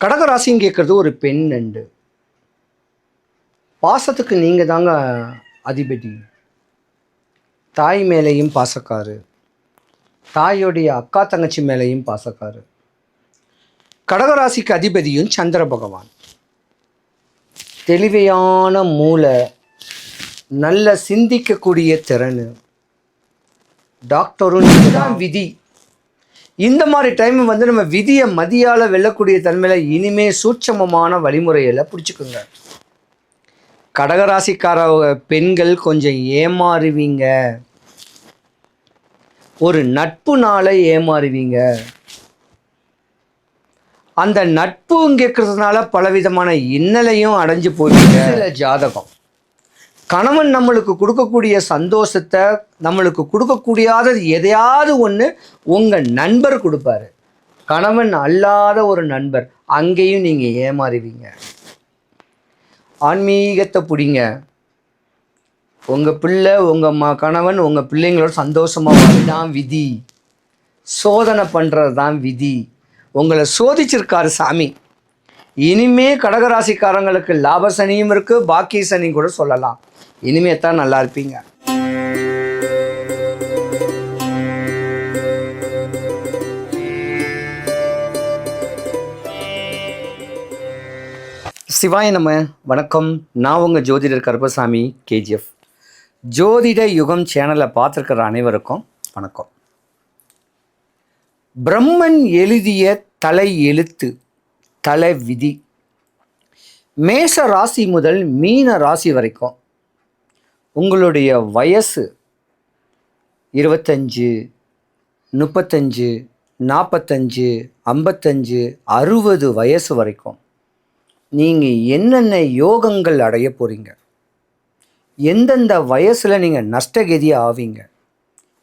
கடகராசின்னு கேட்குறது ஒரு பெண் நண்டு பாசத்துக்கு நீங்கள் தாங்க அதிபதி. தாய் மேலேயும் பாசக்காரு. தாயோடைய அக்கா தங்கச்சி மேலேயும் பாசக்காரு. கடகராசிக்கு அதிபதியும் சந்திர பகவான். தெளிவையான மூளை நல்ல சிந்திக்கக்கூடிய திறன். டாக்டரும் விதி. இந்த மாதிரி டைம் வந்து நம்ம விதியை மதியால் வெல்லக்கூடிய தன்மையில் இனிமே சூட்சமமான வழிமுறையில் பிடிச்சிக்குங்க. கடகராசிக்கார பெண்கள் கொஞ்சம் ஏமாறுவீங்க. ஒரு நட்பு நாளை ஏமாறுவீங்க. அந்த நட்புங்கிறதுனால பலவிதமான இன்னலையும் அடைஞ்சு போவீங்க. ஜாதகம். கணவன் நம்மளுக்கு கொடுக்கக்கூடிய சந்தோஷத்தை நம்மளுக்கு கொடுக்கக்கூடியாதது எதையாவது ஒன்று உங்கள் நண்பர் கொடுப்பாரு. கணவன் அல்லாத ஒரு நண்பர் அங்கேயும் நீங்கள் ஏமாறுவீங்க. ஆன்மீகத்தை பிடிங்க. உங்கள் பிள்ளை உங்கள் ம கணவன் உங்கள் பிள்ளைங்களோட சந்தோஷமாக தான் விதி. சோதனை பண்ணுறது தான் விதி. உங்களை சோதிச்சிருக்காரு சாமி. இனிமே கடகராசிக்காரங்களுக்கு லாப சனியும் இருக்குது பாக்கிய சனியும் கூட சொல்லலாம். இனிமே தான் நல்லா இருப்பீங்க. சிவாய நம்ம வணக்கம். நான் உங்கள் ஜோதிடர் கருப்பசாமி கேஜிஎஃப். ஜோதிட யுகம் சேனலை பார்த்துருக்கிற அனைவருக்கும் வணக்கம். பிரம்மன் எழுதிய தலை எழுத்து தலை விதி. மேஷ ராசி முதல் மீன ராசி வரைக்கும் உங்களுடைய வயசு இருபத்தஞ்சு முப்பத்தஞ்சு நாற்பத்தஞ்சு ஐம்பத்தஞ்சு அறுபது வயசு வரைக்கும் நீங்கள் என்னென்ன யோகங்கள் அடைய போகிறீங்க எந்தெந்த வயசில் நீங்கள் நஷ்டகதி ஆவீங்க?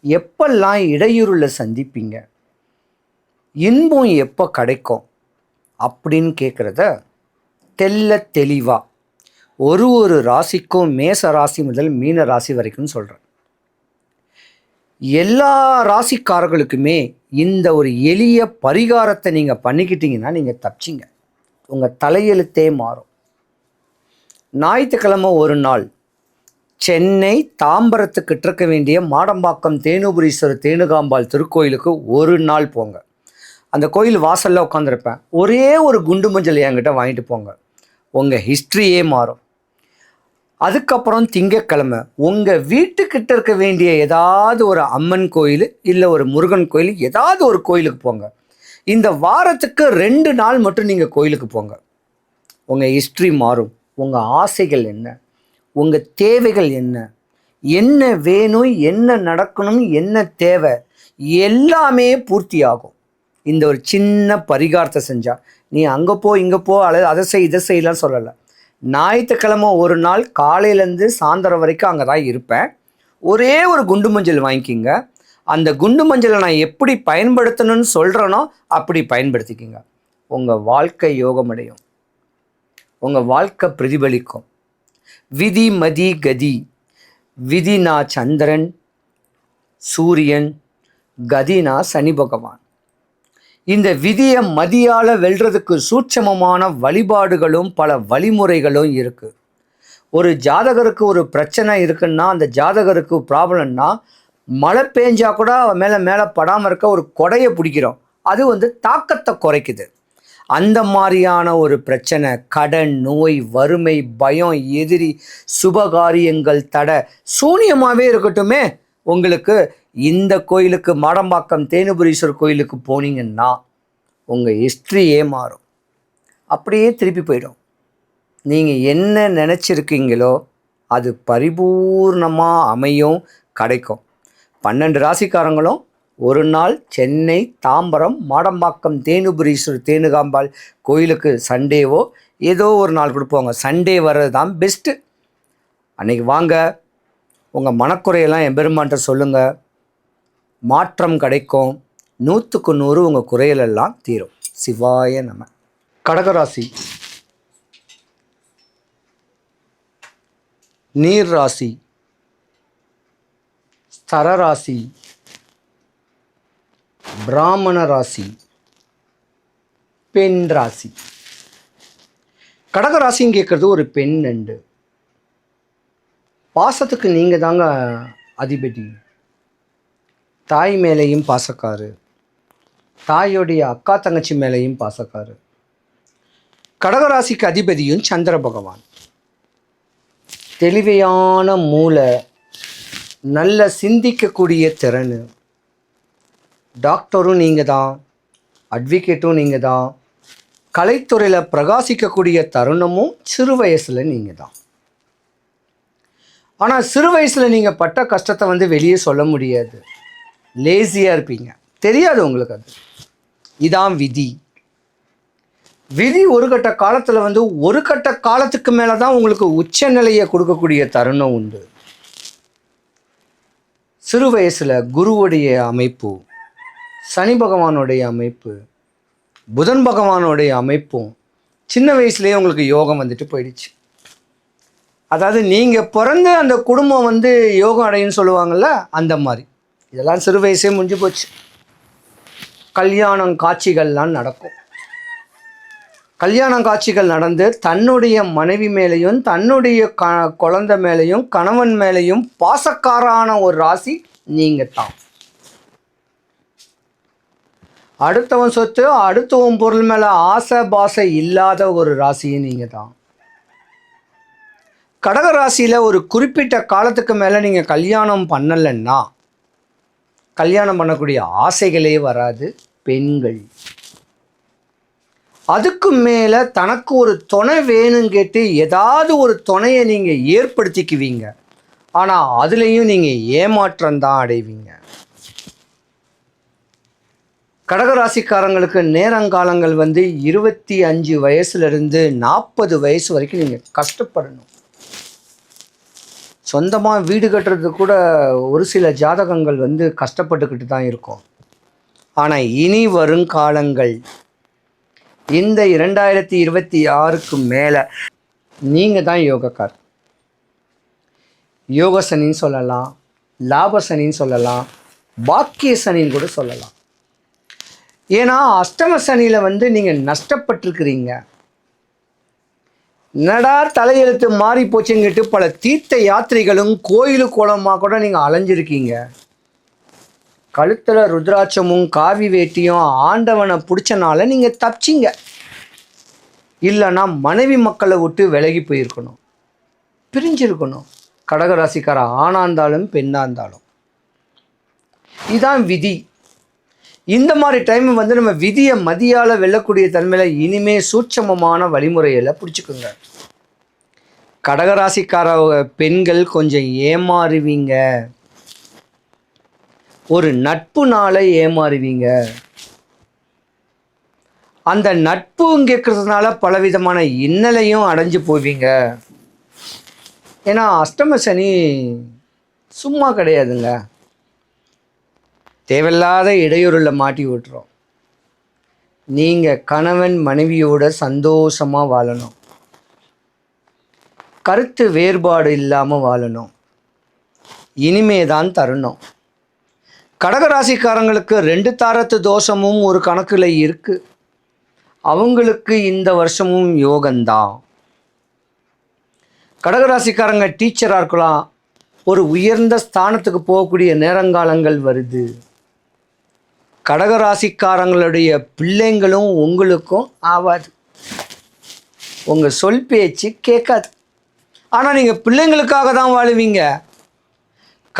எப்பெல்லாம் இடையூறுல சந்திப்பீங்க? இன்பம் எப்போ கிடைக்கும்? அப்படின்னு கேட்குறத தெல்ல தெளிவாக ஒரு ஒரு ராசிக்கும் மேச ராசி முதல் மீன ராசி வரைக்கும் சொல்கிறேன் எல்லா ராசிக்காரர்களுக்குமே இந்த ஒரு எளிய பரிகாரத்தை நீங்கள் பண்ணிக்கிட்டீங்கன்னா நீங்கள் தப்பிச்சிங்க. உங்கள் தலையெழுத்தே மாறும். ஞாயிற்றுக்கிழமை ஒரு நாள் சென்னை தாம்பரத்துக்கிட்ட இருக்க வேண்டிய மாடம்பாக்கம் தேனுபுரீஸ்வரர் தேனுகாம்பாள் திருக்கோயிலுக்கு ஒரு நாள் போங்க. அந்த கோயில் வாசலில் உட்காந்துருப்பேன் ஒரே ஒரு குண்டு மஞ்சள் என்கிட்ட வாங்கிட்டு போங்க. உங்கள் ஹிஸ்ட்ரியே மாறும். அதுக்கப்புறம் திங்கக்கிழமை உங்கள் வீட்டுக்கிட்ட இருக்க வேண்டிய ஏதாவது ஒரு அம்மன் கோயில் இல்லை ஒரு முருகன் கோயில் ஏதாவது ஒரு கோயிலுக்கு போங்க. இந்த வாரத்துக்கு ரெண்டு நாள் மட்டும் நீங்கள் கோயிலுக்கு போங்க. உங்கள் ஹிஸ்ட்ரி மாறும். உங்கள் ஆசைகள் என்ன? உங்கள் தேவைகள் என்ன? என்ன வேணும்? என்ன நடக்கணும்? என்ன தேவை? எல்லாமே பூர்த்தி ஆகும் இந்த ஒரு சின்ன பரிகாரத்தை செஞ்சால் நீ அங்கே போ இங்கே போ அல்லது அதை செய் இதை செய்யலாம் சொல்லலை. ஞாயிற்றுக்கிழமை ஒரு நாள் காலையிலேருந்து சாயந்தரம் வரைக்கும் அங்கே தான் இருப்பேன். ஒரே ஒரு குண்டு மஞ்சள் வாங்கிக்கிங்க. அந்த குண்டு மஞ்சளை நான் எப்படி பயன்படுத்தணும்னு சொல்கிறேனோ அப்படி பயன்படுத்திக்கிங்க. உங்கள் வாழ்க்கை யோகமடையும். உங்கள் வாழ்க்கை பிரதிபலிக்கும். விதி மதி கதி. விதினா சந்திரன். சூரியன். கதினா சனி பகவான். இந்த விதியை மதியால் வெல்றதுக்கு சூட்சமமான வழிபாடுகளும் பல வழிமுறைகளும் இருக்குது ஒரு ஜாதகருக்கு ஒரு பிரச்சனை இருக்குன்னா அந்த ஜாதகருக்கு ப்ராப்ளம்னா மழை பெஞ்சா கூட அவன் மேலே மேலே படாமல் இருக்க ஒரு கொடையை பிடிக்கிறோம். அது வந்து தாக்கத்தை குறைக்குது. அந்த மாதிரியான ஒரு பிரச்சனை கடன் நோய் வறுமை பயம் எதிரி சுபகாரியங்கள் தடை சூனியமாகவே இருக்கட்டுமே உங்களுக்கு இந்த கோயிலுக்கு மாடம்பாக்கம் தேனுபுரீஸ்வரர் கோயிலுக்கு போனீங்கன்னா உங்கள் ஹிஸ்ட்ரியே மாறும். அப்படியே திருப்பி போயிடும். நீங்கள் என்ன நினச்சிருக்கீங்களோ அது பரிபூர்ணமாக அமையும் கிடைக்கும். பன்னெண்டு ராசிக்காரங்களும் ஒரு நாள் சென்னை தாம்பரம் மாடம்பாக்கம் தேனுபுரீஸ்வரர் தேனுகாம்பாள் கோயிலுக்கு சண்டேவோ ஏதோ ஒரு நாள் கொடுப்போங்க. சண்டே வர்றது தான் பெஸ்ட்டு அன்னைக்கு வாங்க உங்கள் மனக்குறையெல்லாம் எம்பெருமான்ட்ட சொல்லுங்கள் மாற்றம் கிடைக்கும். நூற்றுக்கு நூறு உங்கள் குறையிலெல்லாம் தீரும். சிவாய நம. கடகராசி. நீர் ராசி ஸ்தரராசி. பிராமண ராசி பெண் ராசி. கடகராசின்னு கேட்குறது ஒரு பெண் நண்டு பாசத்துக்கு நீங்கள் தாங்க அதிபதி. தாய் மேலேயும் பாசக்காரு. தாயோடைய அக்கா தங்கச்சி மேலேயும் பாசக்காரு. கடகராசிக்கு அதிபதியும் சந்திர பகவான். தெளிவையான மூளை நல்ல சிந்திக்கக்கூடிய திறன். டாக்டரும் நீங்கள் தான் அட்வொகேட்டும் நீங்கள் தான் கலைத்துறையில் பிரகாசிக்கக்கூடிய தருணமும் சிறு வயசில் நீங்கள் தான். ஆனால் சிறு வயசில் நீங்கள் பட்ட கஷ்டத்தை வந்து வெளியே சொல்ல முடியாது. லேசியாக இருப்பீங்க. தெரியாது உங்களுக்கு அது. இதான் விதி. விதி ஒரு கட்ட காலத்தில் வந்து ஒரு கட்ட காலத்துக்கு மேலே தான் உங்களுக்கு உச்ச நிலையை கொடுக்கக்கூடிய தருணம் உண்டு. சிறு வயசில் குருவுடைய அமைப்பு சனி பகவானுடைய அமைப்பு புதன் பகவானுடைய அமைப்பும் சின்ன வயசுலேயே உங்களுக்கு யோகம் வந்துட்டு போயிடுச்சு. அதாவது நீங்கள் பிறந்து அந்த குடும்பம் வந்து யோகம் அடையுன்னு சொல்லுவாங்கள்ல அந்த மாதிரி. இதெல்லாம் சிறு வயசே முடிஞ்சு போச்சு. கல்யாணம் காட்சிகள்லாம் நடக்கும். கல்யாண காட்சிகள் நடந்து தன்னுடைய மனைவி மேலேயும் தன்னுடைய க குழந்தை மேலேயும் கணவன் மேலேயும் பாசக்காரான ஒரு ராசி நீங்கள் தான் அடுத்தவன் சொத்து அடுத்தவன் பொருள் மேலே ஆசை பாசை இல்லாத ஒரு ராசியும் நீங்கள் தான் கடக ராசியில் ஒரு குறிப்பிட்ட காலத்துக்கு மேலே நீங்கள் கல்யாணம் பண்ணலைன்னா கல்யாணம் பண்ணக்கூடிய ஆசைகளே வராது பெண்கள். அதுக்கு மேலே தனக்கு ஒரு துணை வேணும் கேட்டு ஏதாவது ஒரு துணையை நீங்கள் ஏற்படுத்திக்குவீங்க. ஆனால் அதுலேயும் நீங்கள் ஏமாற்றம் தான் அடைவீங்க. கடகராசிக்காரங்களுக்கு நேரங்காலங்கள் வந்து இருபத்தி அஞ்சு வயசுலேருந்து நாற்பது வயசு வரைக்கும் நீங்கள் கஷ்டப்படணும். சொந்தமாக வீடு கட்டுறதுக்கு கூட ஒரு சில ஜாதகங்கள் வந்து கஷ்டப்பட்டுக்கிட்டு தான் இருக்கும். ஆனால் இனி வரும் காலங்கள். இந்த இரண்டாயிரத்தி இருபத்தி ஆறுக்கு மேலே நீங்கள் தான் யோகக்கார் யோகசனின்னு சொல்லலாம் லாபசனின்னு சொல்லலாம் பாக்கிய சனின்னு கூட சொல்லலாம். ஏன்னா அஷ்டம சனியில் வந்து நீங்கள் நஷ்டப்பட்டிருக்கிறீங்க. என்னடா தலையெழுத்து மாறி போச்சுங்கிட்டு பல தீர்த்த யாத்திரைகளும் கோயிலு கோலமாக கூட நீங்கள் அலைஞ்சிருக்கீங்க. கழுத்தில் ருத்ராட்சமும் காவி வேட்டியும் ஆண்டவனை பிடிச்சனால நீங்கள் தப்பிச்சிங்க. இல்லைன்னா மனைவி மக்களை விட்டு விலகி போயிருக்கணும். பிரிஞ்சிருக்கணும். கடகராசிக்கார ஆணாக இருந்தாலும் பெண்ணாக இருந்தாலும் இதுதான் விதி. இந்த மாதிரி டைம் வந்து நம்ம விதியை மதியால் வெல்லக்கூடிய தன்மையில் இனிமே சூட்சமமான வழிமுறையில் பிடிச்சிக்கோங்க. கடகராசிக்கார பெண்கள் கொஞ்சம் ஏமாறுவீங்க. ஒரு நட்பு நாளை ஏமாறுவீங்க. அந்த நட்பு கேட்கறதுனால பலவிதமான இன்னலையும் அடைஞ்சு போவீங்க. ஏன்னா அஷ்டம சனி சும்மா கிடையாதுங்க. தேவையில்லாத இடையூறில் மாட்டி விட்டுறோம். நீங்கள் கணவன் மனைவியோட சந்தோஷமாக வாழணும். கருத்து வேறுபாடு இல்லாமல் வாழணும். இனிமே தான் தருணம். கடகராசிக்காரங்களுக்கு ரெண்டு தாரத்து தோஷமும் ஒரு கணக்கில் இருக்குது அவங்களுக்கு இந்த வருஷமும் யோகந்தான். கடகராசிக்காரங்க டீச்சராக இருக்கலாம். ஒரு உயர்ந்த ஸ்தானத்துக்கு போகக்கூடிய நேரங்காலங்கள் வருது. கடகராசிக்காரங்களுடைய பிள்ளைங்களும் உங்களுக்கும் ஆகாது உங்கள் சொல் பேச்சு கேட்காது. ஆனால் நீங்கள் பிள்ளைங்களுக்காக தான் வாழுவீங்க.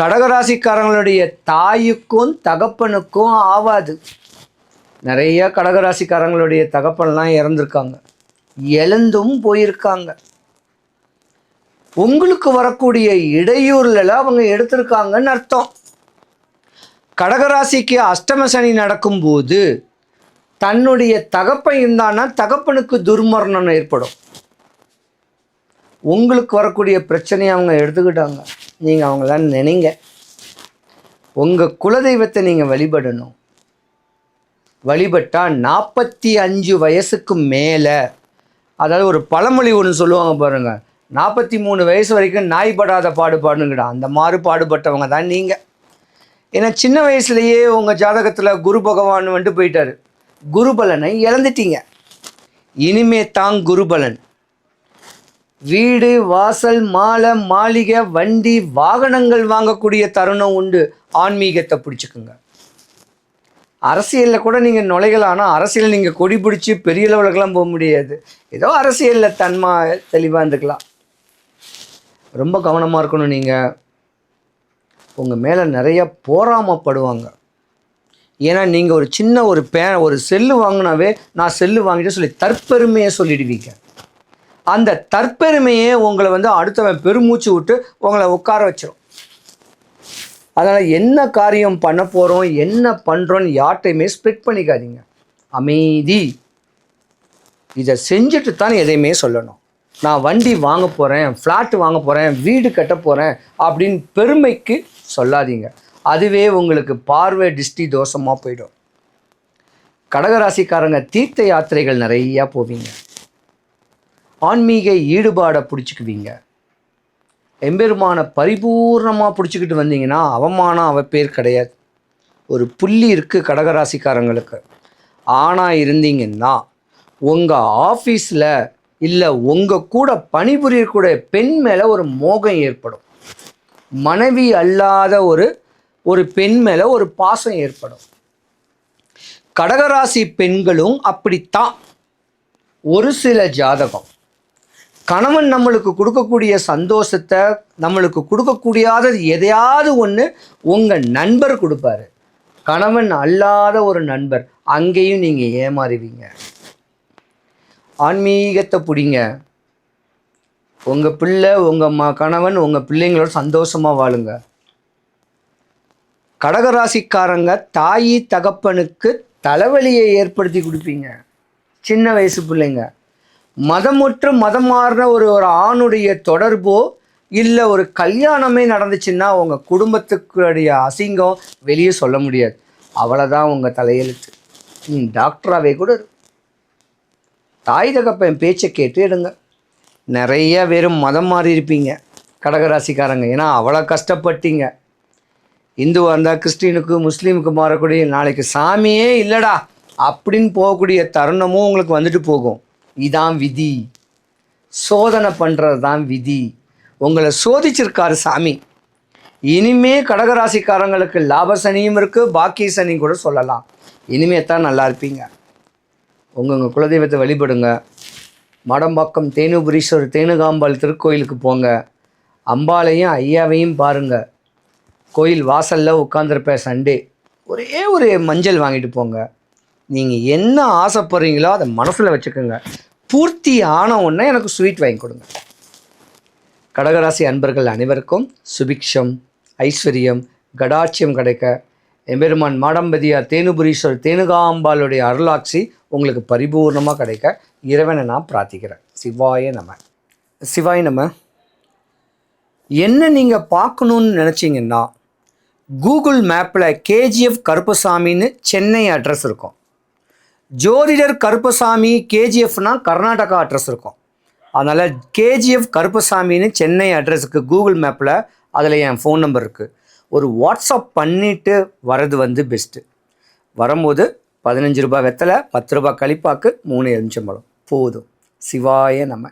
கடகராசிக்காரங்களுடைய தாயுக்கும் தகப்பனுக்கும் ஆவாது. நிறைய கடகராசிக்காரங்களுடைய தகப்பன்லாம் இறந்துருக்காங்க. எழுந்தும் போயிருக்காங்க. உங்களுக்கு வரக்கூடிய இடையூறுல அவங்க எடுத்திருக்காங்கன்னு அர்த்தம். கடகராசிக்கு அஷ்டம சனி நடக்கும்போது தன்னுடைய தகப்பன் இருந்தான்னா தகப்பனுக்கு துர்மரணம் ஏற்படும். உங்களுக்கு வரக்கூடிய பிரச்சனையை அவங்க எடுத்துக்கிட்டாங்க. நீங்கள் அவங்களாம் நினைங்க. உங்கள் குலதெய்வத்தை நீங்கள் வழிபடணும். வழிபட்டால் நாற்பத்தி அஞ்சு வயசுக்கு மேலே அதாவது ஒரு பழமொழி ஒன்று சொல்லுவாங்க பாருங்கள் நாற்பத்தி மூணு வயசு வரைக்கும் நாய் படாத பாடுபாடுங்கடா அந்த மாதிரி பாடுபட்டவங்க தான் நீங்கள் ஏன்னா சின்ன வயசுலேயே உங்கள் ஜாதகத்தில் குரு பகவான் வந்துட்டு போயிட்டார். குருபலனை இழந்துட்டீங்க. இனிமே தான் குருபலன் வீடு வாசல் மாலை மாளிகை வண்டி வாகனங்கள் வாங்கக்கூடிய தருணம் உண்டு. ஆன்மீகத்தை பிடிச்சிக்குங்க. அரசியலில் கூட நீங்கள் நுழையலாம். ஆனால் அரசியல் நீங்கள் கொடி பிடிச்சி பெரிய லெவலுக்கெல்லாம் போக முடியாது. ஏதோ அரசியலில் தன்மா தெளிவாக இருந்துக்கலாம். ரொம்ப கவனமாக இருக்கணும் நீங்கள் உங்கள் மேலே நிறைய போராமப்படுவாங்க. ஏன்னா நீங்கள் ஒரு சின்ன ஒரு பே ஒரு செல்லு வாங்கினாவே நான் செல்லு வாங்கிட்டு சொல்லி தற்பெருமையை சொல்லிடுவீங்க. அந்த தற்பெருமையே உங்களை வந்து அடுத்தவன் பெருமூச்சு விட்டு உங்களை உட்கார வச்சிடும் அதனால் என்ன காரியம் பண்ண போகிறோம் என்ன பண்ணுறோன்னு யார்கிட்டையுமே ஸ்ப்ளிட் பண்ணிக்காதீங்க. அமைதி. இதை செஞ்சுட்டு தான் எதையுமே சொல்லணும். நான் வண்டி வாங்க போகிறேன் ஃப்ளாட் வாங்க போகிறேன் வீடு கட்ட போகிறேன் அப்படின்னு பெருமைக்கு சொல்லாதீங்க. அதுவே உங்களுக்கு பார்வை டிஸ்டி தோஷமாக போயிடும். கடகராசிக்காரங்க தீர்த்த யாத்திரைகள் நிறையா போவீங்க. ஆன்மீக ஈடுபாடை பிடிச்சிக்குவீங்க. எம்பெருமான பரிபூர்ணமாக பிடிச்சிக்கிட்டு வந்தீங்கன்னா அவமானம் அவ பேர் கிடையாது. ஒரு புள்ளி இருக்குது கடகராசிக்காரங்களுக்கு. ஆனால் இருந்தீங்கன்னா உங்கள் ஆஃபீஸில் இல்லை உங்கள் கூட பணிபுரியக்கூடிய பெண் மேலே ஒரு மோகம் ஏற்படும். மனைவி அல்லாத ஒரு ஒரு பெண் மேலே ஒரு பாசம் ஏற்படும். கடகராசி பெண்களும் அப்படித்தான். ஒரு சில ஜாதகம். கணவன் நம்மளுக்கு கொடுக்கக்கூடிய சந்தோஷத்தை நம்மளுக்கு கொடுக்கக்கூடியாதது எதையாவது ஒன்று உங்கள் நண்பர் கொடுப்பாரு. கணவன் அல்லாத ஒரு நண்பர் அங்கேயும் நீங்கள் ஏமாறுவீங்க. ஆன்மீகத்தை பிடிங்க. உங்கள் பிள்ளை உங்கள் ம கணவன் உங்கள் பிள்ளைங்களோட சந்தோஷமாக வாழுங்க. கடகராசிக்காரங்க தாயி தகப்பனுக்கு தலைவலியை ஏற்படுத்தி கொடுப்பீங்க. சின்ன வயசு பிள்ளைங்க. மதமுற்று மதம் மாறின ஒரு ஒரு ஆணுடைய தொடர்போ இல்லை ஒரு கல்யாணமே நடந்துச்சுன்னா உங்கள் குடும்பத்துக்குடைய அசிங்கம் வெளியே சொல்ல முடியாது. அவ்வளோதான் உங்கள் தலையெழுத்து. நீ டாக்டராகவே கூட தாய் தகப்பன் பேச்சை கேட்டு எடுங்க. நிறைய பேரும் மதம் மாறி இருப்பீங்க கடகராசிக்காரங்க. ஏன்னா அவ்வளோ கஷ்டப்பட்டீங்க. இந்துவாக இருந்தால் கிறிஸ்டினுக்கு முஸ்லீமுக்கு மாறக்கூடிய நாளைக்கு சாமியே இல்லைடா அப்படின்னு போகக்கூடிய தருணமும் உங்களுக்கு வந்துட்டு போகும். இதான் விதி. சோதனை பண்ணுறது தான் விதி. உங்களை சோதிச்சிருக்காரு சாமி. இனிமே கடகராசிக்காரங்களுக்கு லாப சனியும் இருக்குது பாக்கிய சனியும் கூட சொல்லலாம். இனிமே தான் நல்லா இருப்பீங்க. உங்கள் உங்கள் குலதெய்வத்தை வழிபடுங்க. மடம்பாக்கம் தேனுபுரீஸ்வரர் தேனுகாம்பாள் திருக்கோயிலுக்கு போங்க. அம்பாளையும் ஐயாவையும் பாருங்க. கோயில் வாசலில் உட்காந்துருப்பேன் சண்டே. ஒரே ஒரு மஞ்சள் வாங்கிட்டு போங்க. நீங்கள் என்ன ஆசைப்படுறீங்களோ அதை மனசில் வச்சுக்கோங்க. பூர்த்தி ஆன உடனே எனக்கு ஸ்வீட் வாங்கி கொடுங்க. கடகராசி அன்பர்கள் அனைவருக்கும் சுபிக்ஷம் ஐஸ்வர்யம் கடாட்சியம் கிடைக்க. எம்பெருமான் மாடம்பதியார் தேனுபுரீஸ்வரர் தேனுகாம்பாளுடைய அருளாட்சி உங்களுக்கு பரிபூர்ணமாக கிடைக்க. இறைவனை நான் பிரார்த்திக்கிறேன். சிவாய நம. சிவாய நம என்ன நீங்கள் பார்க்கணுன்னு நினச்சிங்கன்னா கூகுள் மேப்பில் கேஜிஎஃப் கருப்பசாமின்னு சென்னை அட்ரஸ் இருக்கும். ஜோதிடர் கருப்பசாமி கேஜிஎஃப்னால் கர்நாடகா அட்ரஸ் இருக்கும். அதனால் கேஜிஎஃப் கருப்பசாமின்னு சென்னை அட்ரஸுக்கு கூகுள் மேப்பில் அதில் என் ஃபோன் நம்பர் இருக்குது ஒரு வாட்ஸ்அப் பண்ணிவிட்டு வர்றது வந்து பெஸ்ட்டு வரும்போது பதினஞ்சு ரூபாய் வெத்தலை பத்து ரூபாய் கழிப்பாக்கு மூணு எலுமிச்சம்பழம். போதும். சிவாய நம்ம